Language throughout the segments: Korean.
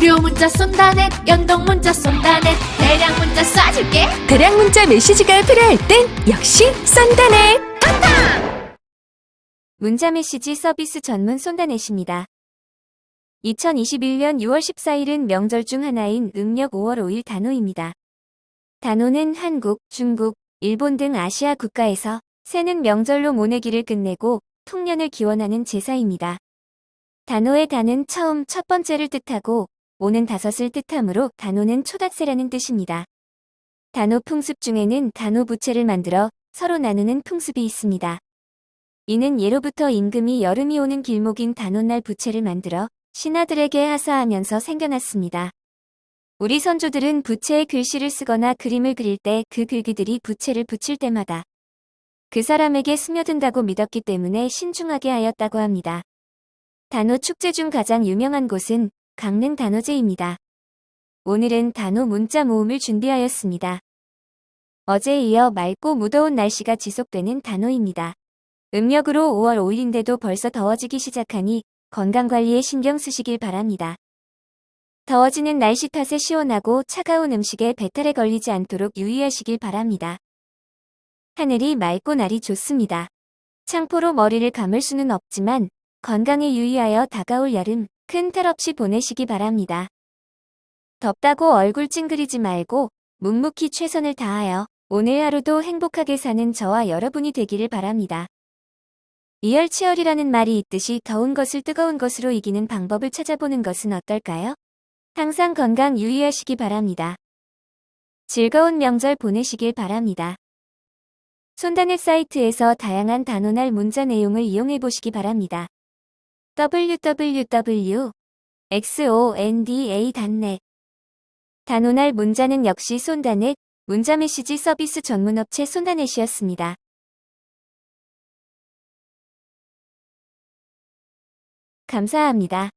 무료 문자 쏜다넷 연동 문자 쏜다넷 대량 문자 쏴줄게 대량 문자 메시지가 필요할 땐 역시 썬다네. 문자 메시지 서비스 전문 쏜다넷입니다. 2021년 6월 14일은 명절 중 하나인 음력 5월 5일 단오입니다. 단오는 한국, 중국, 일본 등 아시아 국가에서 새는 명절로 모내기를 끝내고 통년을 기원하는 제사입니다. 단오의 단은 처음 첫 번째를 뜻하고 오는 다섯을 뜻하므로 단오는 초닥새라는 뜻입니다. 단오 풍습 중에는 단오 부채를 만들어 서로 나누는 풍습이 있습니다. 이는 예로부터 임금이 여름이 오는 길목인 단오날 부채를 만들어 신하들에게 하사하면서 생겨났습니다. 우리 선조들은 부채에 글씨를 쓰거나 그림을 그릴 때 그 글귀들이 부채를 붙일 때마다 그 사람에게 스며든다고 믿었기 때문에 신중하게 하였다고 합니다. 단오 축제 중 가장 유명한 곳은 강릉 단오제입니다. 오늘은 단오 문자 모음을 준비하였습니다. 어제에 이어 맑고 무더운 날씨가 지속되는 단오입니다. 음력으로 5월 5일인데도 벌써 더워지기 시작하니 건강관리에 신경 쓰시길 바랍니다. 더워지는 날씨 탓에 시원하고 차가운 음식에 배탈에 걸리지 않도록 유의하시길 바랍니다. 하늘이 맑고 날이 좋습니다. 창포로 머리를 감을 수는 없지만 건강에 유의하여 다가올 여름 큰탈 없이 보내시기 바랍니다. 덥다고 얼굴 찡그리지 말고 묵묵히 최선을 다하여 오늘 하루도 행복하게 사는 저와 여러분이 되기를 바랍니다. 이열치열이라는 말이 있듯이 더운 것을 뜨거운 것으로 이기는 방법을 찾아보는 것은 어떨까요? 항상 건강 유의하시기 바랍니다. 즐거운 명절 보내시길 바랍니다. 손단의 사이트에서 다양한 단오날 문자 내용을 이용해 보시기 바랍니다. www.xonda.net 단오날 문자는 역시 손단넷 문자 메시지 서비스 전문업체 손단넷이었습니다. 감사합니다.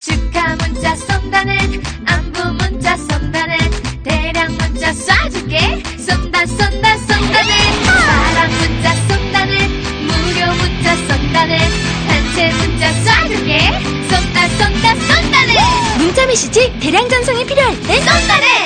축하 문자 문자 나 쏴줄게. 쏜다 쏜다 쏜다네 바람 문자 쏜다네 무료 문자 쏜다네 단체 숫자 쏴줄게. 쏜다 쏜다 쏜다네 문자 메시지 대량 전송이 필요할 때 쏜다네